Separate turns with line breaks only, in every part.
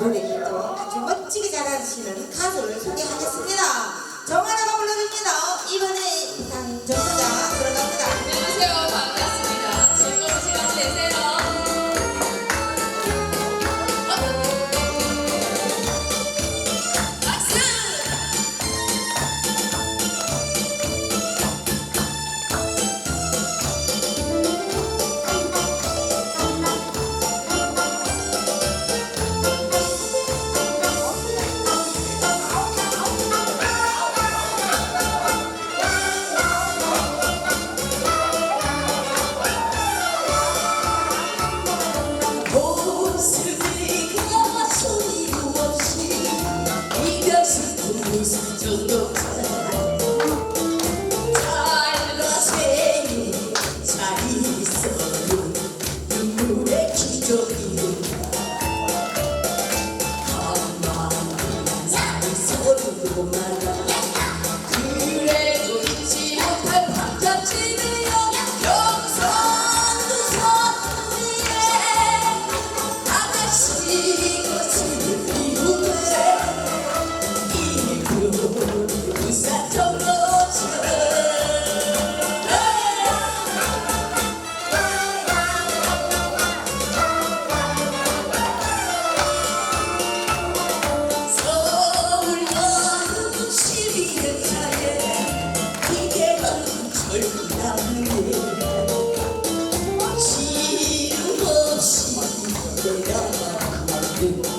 노래도 아주 멋지게 잘하시는 가수를 소개하겠습니다.
Kumar Thank you.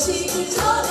시를 찾아